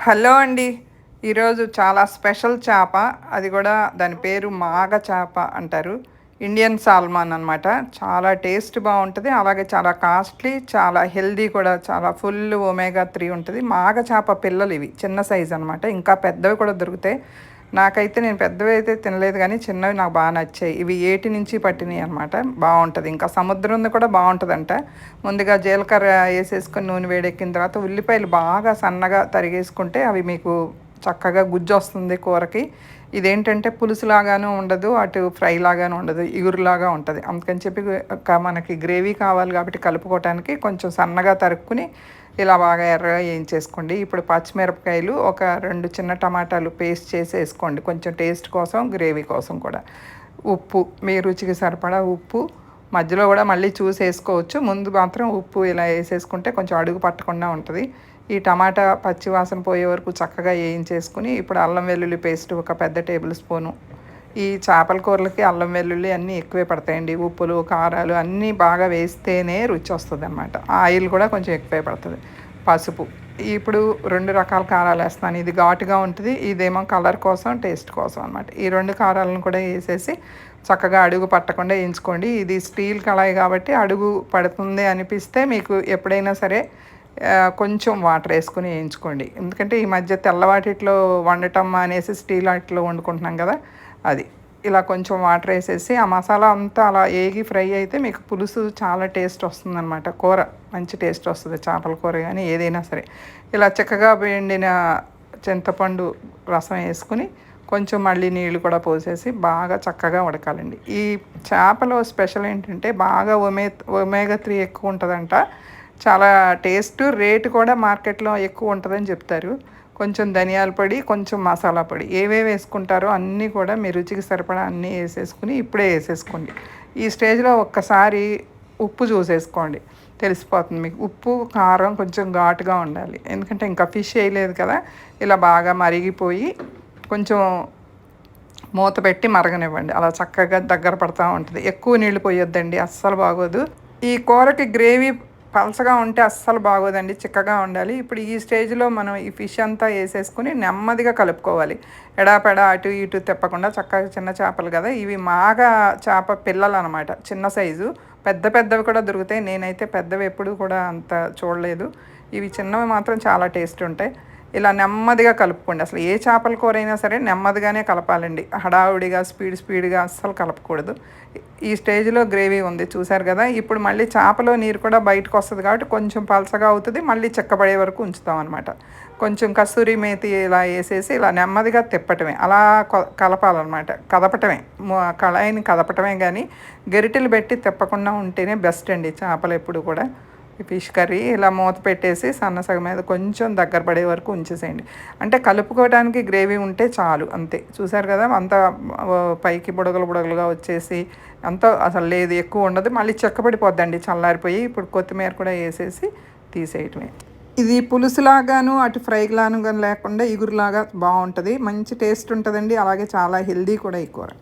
Hello అండి. ఈరోజు చాలా స్పెషల్ చేప. అది కూడా దాని పేరు మాగ చేప అంటారు. ఇండియన్ సాల్మాన్ అనమాట చాలా టేస్ట్ బాగుంటుంది. అలాగే చాలా కాస్ట్లీ చాలా హెల్దీ కూడా చాలా ఫుల్ ఒమేగా త్రీ ఉంటుంది. మాగ చేప పిల్లలు ఇవి. చిన్న సైజ్ అనమాట ఇంకా పెద్దవి కూడా దొరుకుతాయి. నాకైతే నేను పెద్దవి అయితే తినలేదు కానీ చిన్నవి నాకు బాగా నచ్చాయి. ఇవి ఏటి నుంచి పట్టినాయి అనమాట బాగుంటుంది. ఇంకా సముద్రం కూడా బాగుంటుందంట. ముందుగా జీలకర్ర వేసేసుకొని నూనె వేడెక్కిన తర్వాత ఉల్లిపాయలు బాగా సన్నగా తరిగేసుకుంటే అవి మీకు చక్కగా గుజ్జు వస్తుంది కూరకి. ఇదేంటంటే పులుసులాగాను ఉండదు అటు ఫ్రై లాగాను ఉండదు ఇగురులాగా ఉంటుంది. అందుకని చెప్పి మనకి గ్రేవీ కావాలి కాబట్టి కలుపుకోవటానికి కొంచెం సన్నగా తరుక్కుని ఇలా బాగా ఎర్రగా వేయించేసుకోండి ఇప్పుడు పచ్చిమిరపకాయలు ఒక రెండు చిన్న టమాటాలు పేస్ట్ చేసి వేసుకోండి కొంచెం టేస్ట్ కోసం గ్రేవీ కోసం కూడా. ఉప్పు మీ రుచికి సరిపడా ఉప్పు. మధ్యలో కూడా మళ్ళీ చూసి వేసుకోవచ్చు ముందు మాత్రం ఉప్పు ఇలా వేసేసుకుంటే కొంచెం అడుగు పట్టకుండా ఉంటుంది. ఈ టమాటా పచ్చివాసన పోయే వరకు చక్కగా వేయించేసుకుని ఇప్పుడు అల్లం వెల్లుల్లి పేస్ట్ ఒక పెద్ద టేబుల్ స్పూను. ఈ చేపల కూరలకి అల్లం వెల్లుల్లి అన్నీ ఎక్కువే పడతాయండి. ఉప్పులు కారాలు అన్నీ బాగా వేస్తేనే రుచి వస్తుంది అనమాట ఆయిల్ కూడా కొంచెం ఎక్కువే పడుతుంది. పసుపు. ఇప్పుడు రెండు రకాల కారాలు వేస్తాను ఇది ఘాటుగా ఉంటుంది ఇదేమో కలర్ కోసం టేస్ట్ కోసం అనమాట ఈ రెండు కారాలను కూడా వేసేసి చక్కగా అడుగు పట్టకుండా వేయించుకోండి. ఇది స్టీల్ కళాయి కాబట్టి అడుగు పడుతుంది అనిపిస్తే మీకు ఎప్పుడైనా సరే కొంచెం వాటర్ వేసుకుని వేయించుకోండి. ఎందుకంటే ఈ మధ్య తెల్లవాటిలో వండటం అనేసి స్టీల్ వాటిలో వండుకుంటున్నాం కదా అది. ఇలా కొంచెం వాటర్ వేసేసి ఆ మసాలా అంతా అలా ఏగి ఫ్రై అయితే మీకు పులుసు చాలా టేస్ట్ వస్తుందన్నమాట. కూర మంచి టేస్ట్ వస్తుంది చేపల కూర కానీ ఏదైనా సరే. ఇలా చక్కగా ఎండిన చింతపండు రసం వేసుకుని కొంచెం మళ్ళీ నీళ్ళు కూడా పోసేసి బాగా చక్కగా ఉడకాలండి. ఈ చేపలో స్పెషల్ ఏంటంటే బాగా ఒమే ఒమేగా త్రీ ఎక్కువ ఉంటుందంట. చాలా టేస్ట్ రేటు కూడా మార్కెట్లో ఎక్కువ ఉంటుందని చెప్తారు. కొంచెం ధనియాల పొడి కొంచెం మసాలా పొడి. ఏవేవి వేసుకుంటారో అన్నీ కూడా మీ రుచికి సరిపడా అన్నీ వేసేసుకుని ఇప్పుడే వేసేసుకోండి. ఈ స్టేజ్లో ఒక్కసారి ఉప్పు చూసేసుకోండి. తెలిసిపోతుంది మీకు. ఉప్పు కారం కొంచెం ఘాటుగా ఉండాలి. ఎందుకంటే ఇంకా ఫిష్ వేయలేదు కదా. ఇలా బాగా మరిగిపోయి కొంచెం మూత పెట్టి మరగనివ్వండి. అలా చక్కగా దగ్గర పడుతూ ఉంటుంది. ఎక్కువ నీళ్ళు పోయొద్దండి. అస్సలు బాగోదు. ఈ కూరకి గ్రేవీ పలసగా ఉంటే అస్సలు బాగోదండి చిక్కగా ఉండాలి. ఇప్పుడు ఈ స్టేజ్లో మనం ఈ ఫిష్ అంతా వేసేసుకుని నెమ్మదిగా కలుపుకోవాలి. ఎడాపెడా అటు ఇటు తెప్పకుండా చక్కగా చిన్న చేపలు కదా ఇవి మాగా చేప పిల్లలు అనమాట చిన్న సైజు. పెద్ద పెద్దవి కూడా దొరుకుతాయి. నేనైతే పెద్దవి ఎప్పుడు కూడా అంత చూడలేదు. ఇవి చిన్నవి మాత్రం చాలా టేస్ట్ ఉంటాయి. ఇలా నెమ్మదిగా కలుపుకోండి. అసలు ఏ చేపల కూర అయినా సరే నెమ్మదిగానే కలపాలండి. హడావుడిగా స్పీడ్ స్పీడ్గా అస్సలు కలపకూడదు. ఈ స్టేజ్లో గ్రేవీ ఉంది చూసారు కదా? ఇప్పుడు మళ్ళీ చేపలో నీరు కూడా బయటకు వస్తుంది కాబట్టి కొంచెం పలసగా అవుతుంది మళ్ళీ చెక్కబడే వరకు ఉంచుతాం అనమాట కొంచెం కస్తూరి మేతి ఇలా వేసేసి ఇలా నెమ్మదిగా తిప్పటమే. అలా కలపాలన్నమాట. కదపటమే. కళాయిని కదపటమే కానీ గరిటెలు పెట్టి తిప్పకుండా ఉంటేనే బెస్ట్ అండి చేపలు ఎప్పుడు కూడా. ఈ ఫిష్ కర్రీ ఇలా మూత పెట్టేసి సన్న సగం మీద కొంచెం దగ్గర పడే వరకు ఉంచేసేయండి. అంటే కలుపుకోవడానికి గ్రేవీ ఉంటే చాలు అంతే. చూసారు కదా అంత పైకి బుడగలు బుడగలుగా వచ్చేసి అంత అసలు లేదు ఎక్కువ ఉండదు. మళ్ళీ చెక్కబడిపోద్దండి చల్లారిపోయి ఇప్పుడు కొత్తిమీర కూడా వేసేసి తీసేయటమే. ఇది పులుసులాగాను అటు ఫ్రైలాను కానీ లేకుండా ఇగురులాగా బాగుంటుంది. మంచి టేస్ట్ ఉంటుందండి. అలాగే చాలా హెల్దీ కూడా ఈ కూర